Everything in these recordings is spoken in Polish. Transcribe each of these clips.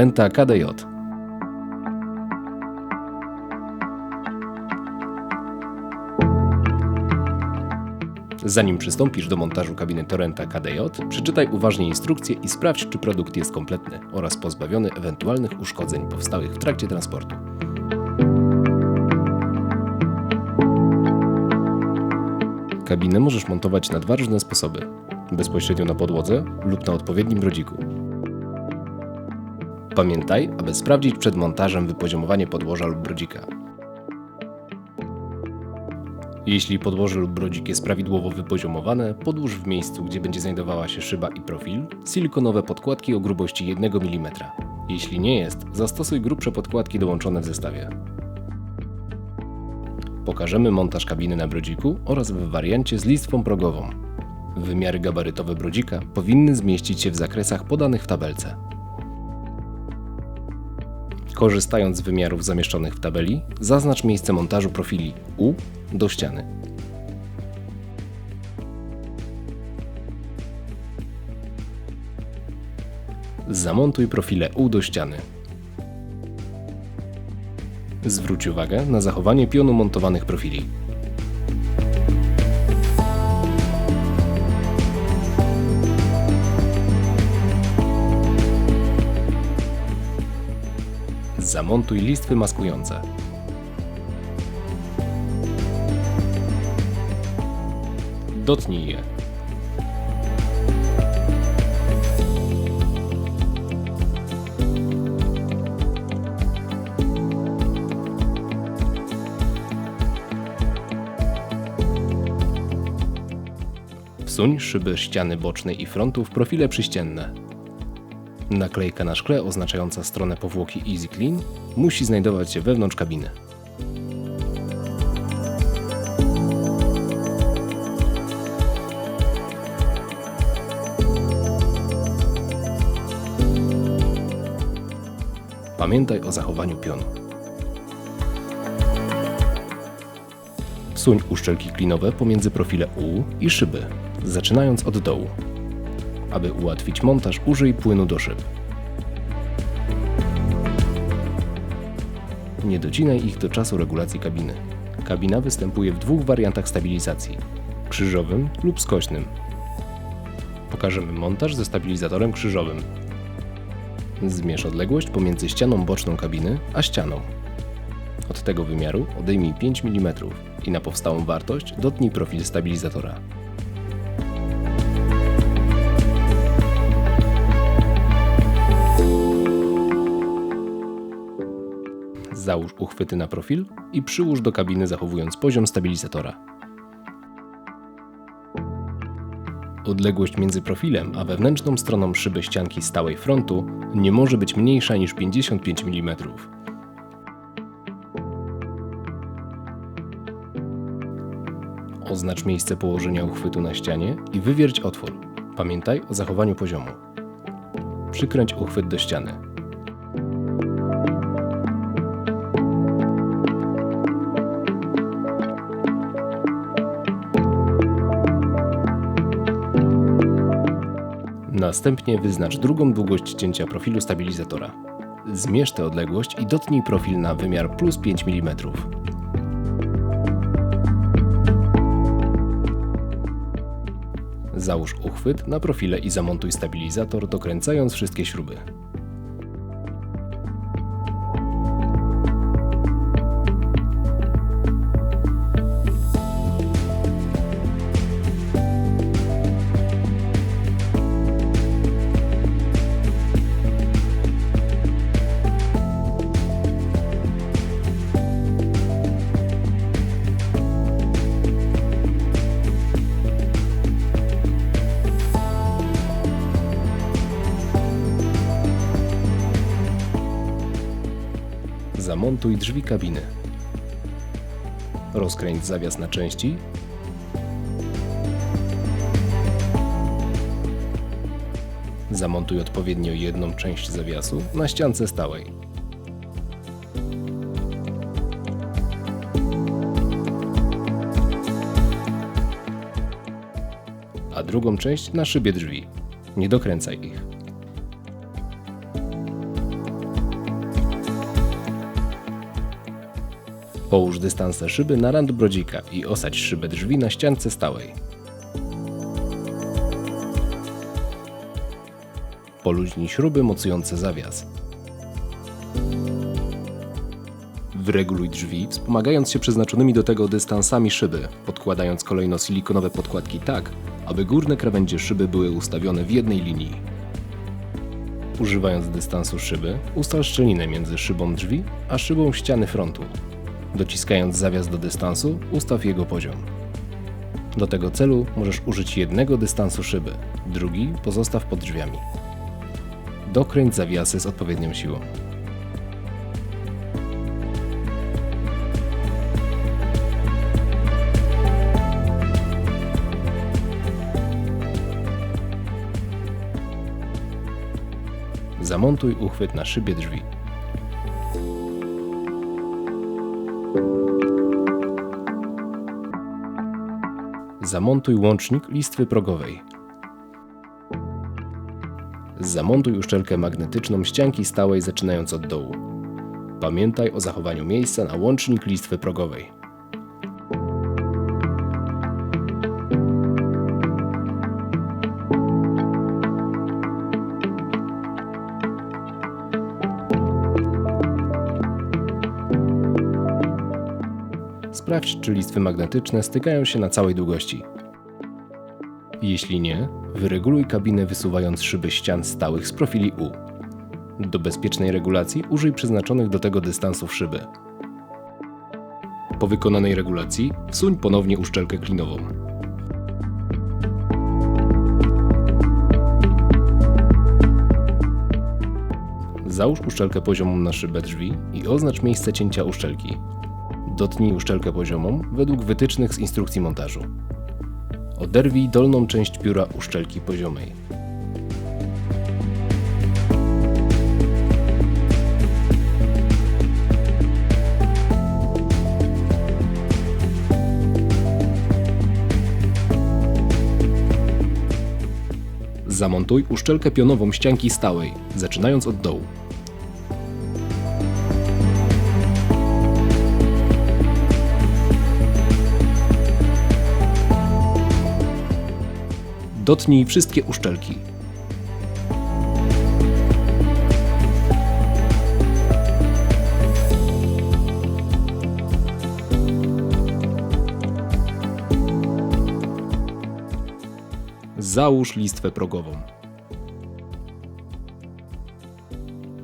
Torrenta KDJ. Zanim przystąpisz do montażu kabiny Torrenta KDJ, przeczytaj uważnie instrukcję i sprawdź, czy produkt jest kompletny oraz pozbawiony ewentualnych uszkodzeń powstałych w trakcie transportu. Kabinę możesz montować na dwa różne sposoby: bezpośrednio na podłodze lub na odpowiednim brodziku. Pamiętaj, aby sprawdzić przed montażem wypoziomowanie podłoża lub brodzika. Jeśli podłoże lub brodzik jest prawidłowo wypoziomowane, podłóż w miejscu, gdzie będzie znajdowała się szyba i profil, silikonowe podkładki o grubości 1 mm. Jeśli nie jest, zastosuj grubsze podkładki dołączone w zestawie. Pokażemy montaż kabiny na brodziku oraz w wariancie z listwą progową. Wymiary gabarytowe brodzika powinny zmieścić się w zakresach podanych w tabelce. Korzystając z wymiarów zamieszczonych w tabeli, zaznacz miejsce montażu profili U do ściany. Zamontuj profile U do ściany. Zwróć uwagę na zachowanie pionu montowanych profili. Zamontuj listwy maskujące. Dotnij je. Wsuń szyby ściany bocznej i frontu w profile przyścienne. Naklejka na szkle oznaczająca stronę powłoki Easy Clean musi znajdować się wewnątrz kabiny. Pamiętaj o zachowaniu pionu. Wsuń uszczelki klinowe pomiędzy profile U i szyby, zaczynając od dołu. Aby ułatwić montaż, użyj płynu do szyb. Nie docinaj ich do czasu regulacji kabiny. Kabina występuje w dwóch wariantach stabilizacji: krzyżowym lub skośnym. Pokażemy montaż ze stabilizatorem krzyżowym. Zmierz odległość pomiędzy ścianą boczną kabiny a ścianą. Od tego wymiaru odejmij 5 mm i na powstałą wartość dotnij profil stabilizatora. Załóż uchwyty na profil i przyłóż do kabiny zachowując poziom stabilizatora. Odległość między profilem a wewnętrzną stroną szyby ścianki stałej frontu nie może być mniejsza niż 55 mm. Oznacz miejsce położenia uchwytu na ścianie i wywierć otwór. Pamiętaj o zachowaniu poziomu. Przykręć uchwyt do ściany. Następnie wyznacz drugą długość cięcia profilu stabilizatora. Zmierz tę odległość i dotnij profil na wymiar plus 5 mm. Załóż uchwyt na profile i zamontuj stabilizator dokręcając wszystkie śruby. Zamontuj drzwi kabiny. Rozkręć zawias na części. Zamontuj odpowiednio jedną część zawiasu na ściance stałej. A drugą część na szybie drzwi. Nie dokręcaj ich. Połóż dystanse szyby na rand brodzika i osadź szybę drzwi na ściance stałej. Poluźnij śruby mocujące zawias. Wyreguluj drzwi, wspomagając się przeznaczonymi do tego dystansami szyby, podkładając kolejno silikonowe podkładki tak, aby górne krawędzie szyby były ustawione w jednej linii. Używając dystansu szyby, ustal szczelinę między szybą drzwi a szybą ściany frontu. Dociskając zawias do dystansu, ustaw jego poziom. Do tego celu możesz użyć jednego dystansu szyby, drugi pozostaw pod drzwiami. Dokręć zawiasy z odpowiednią siłą. Zamontuj uchwyt na szybie drzwi. Zamontuj łącznik listwy progowej. Zamontuj uszczelkę magnetyczną ścianki stałej zaczynając od dołu. Pamiętaj o zachowaniu miejsca na łącznik listwy progowej. Sprawdź, czy listwy magnetyczne stykają się na całej długości. Jeśli nie, wyreguluj kabinę wysuwając szyby ścian stałych z profili U. Do bezpiecznej regulacji użyj przeznaczonych do tego dystansów szyby. Po wykonanej regulacji wsuń ponownie uszczelkę klinową. Załóż uszczelkę poziomą na szybę drzwi i oznacz miejsce cięcia uszczelki. Dotnij uszczelkę poziomą według wytycznych z instrukcji montażu. Oderwij dolną część pióra uszczelki poziomej. Zamontuj uszczelkę pionową ścianki stałej, zaczynając od dołu. Dotnij wszystkie uszczelki. Załóż listwę progową.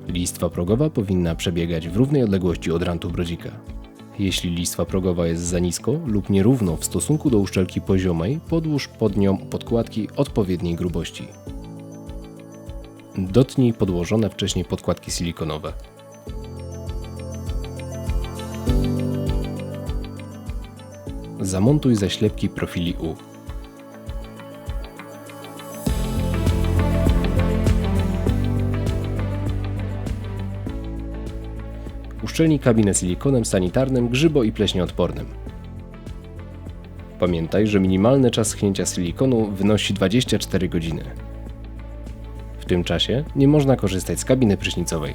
Listwa progowa powinna przebiegać w równej odległości od rantu brodzika. Jeśli listwa progowa jest za nisko lub nierówno w stosunku do uszczelki poziomej, podłóż pod nią podkładki odpowiedniej grubości. Dotnij podłożone wcześniej podkładki silikonowe. Zamontuj zaślepki profili U. Uszczelnij kabinę silikonem sanitarnym grzybo- i pleśniodpornym. Pamiętaj, że minimalny czas schnięcia silikonu wynosi 24 godziny. W tym czasie nie można korzystać z kabiny prysznicowej.